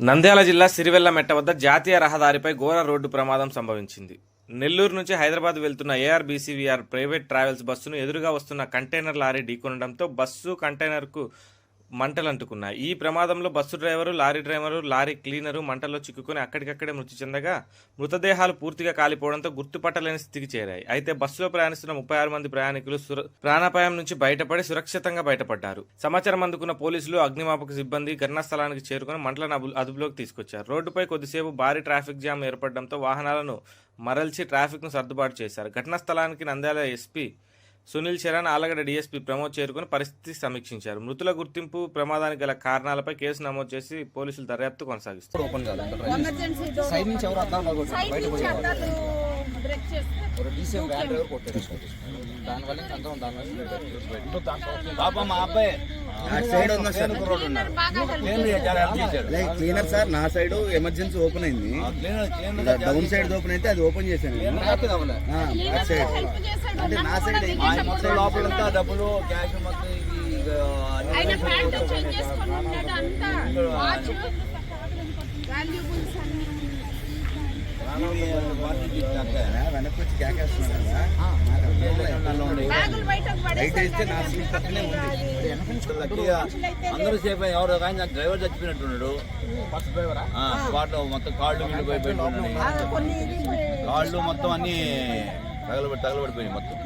నంద్యాల జిల్లా సిరివెల్ల మెట్ట వద్ద జాతీయ రహదారిపై ఘోర రోడ్డు ప్రమాదం సంభవించింది. నెల్లూరు నుంచి హైదరాబాద్ వెళ్తున్న ఏఆర్బీసీవీఆర్ ప్రైవేట్ ట్రావెల్స్ బస్సును ఎదురుగా వస్తున్న కంటైనర్ లారీ ఢీకొనడంతో బస్సు కంటైనర్కు మంటలు అంటుకున్నాయి ఈ ప్రమాదంలో bus driver lorry driver lorry cleaner మంటల్లో చిక్కుకొని అక్కడికక్కడే మృతి చెందగా మృతదేహాలు పూర్తిగా కాలిపోవడంతో గుర్తుపట్టలేని స్థితికి చేరాయి. అయితే బస్సులో ప్రయాణిస్తున్న ముప్పై ఆరు మంది ప్రయాణికులు సుర- ప్రాణాపాయం నుంచి బయటపడి సురక్షితంగా బయటపడ్డారు. సమాచారం అందుకున్న పోలీసులు అగ్నిమాపక సిబ్బంది ఘటనా స్థలానికి చేరుకుని మంటలను అదుపులోకి తీసుకొచ్చారు. రోడ్డుపై కొద్దిసేపు భారీ ట్రాఫిక్ జామ్ ఏర్పడడంతో వాహనాలను మరల్చి ట్రాఫిక్ను సర్దుబాటు చేశారు. ఘటనా స్థలానికి నంద్యాల ఎస్పీ సునీల్ చరణ్ ఆలగడ్డ డీఎస్పీ ప్రమోద్ చేరుకుని పరిస్థితి సమీక్షించారు. మృతుల గుర్తింపు ప్రమాదానికి గల కారణాలపై కేసు నమోదు చేసి పోలీసులు దర్యాప్తు కొనసాగిస్తారు పాప మా అబ్బాయి. Cleaner sir. నా సైడ్ ఎమర్జెన్సీ ఓపెన్ అయింది. డౌన్ సైడ్ ఓపెన్ అయితే అది ఓపెన్ చేశాను. సైడ్. అంటే నా సైడ్ మొత్తం లోపలంతా డబ్బులు క్యాష్ మొత్తం ఇది ఇక అన్ని ఆయన ప్యాంట్ చేంజ్ చేసుకొని ఉన్నాడు అంతా. వాచ్. వాల్యుబుల్స్ అన్ని అందరూ సేఫ్ అయ్యి ఎవరు కానీ నాకు డ్రైవర్ చచ్చిపోయినట్టున్నాడు స్పాట్లో మొత్తం కాళ్ళు మీద పోయి పెట్టుకున్నాడు కొన్ని ఇరిగిపోయాయి. కాళ్ళు మొత్తం అన్ని తగలబడి తగలబడిపోయినాయి మొత్తం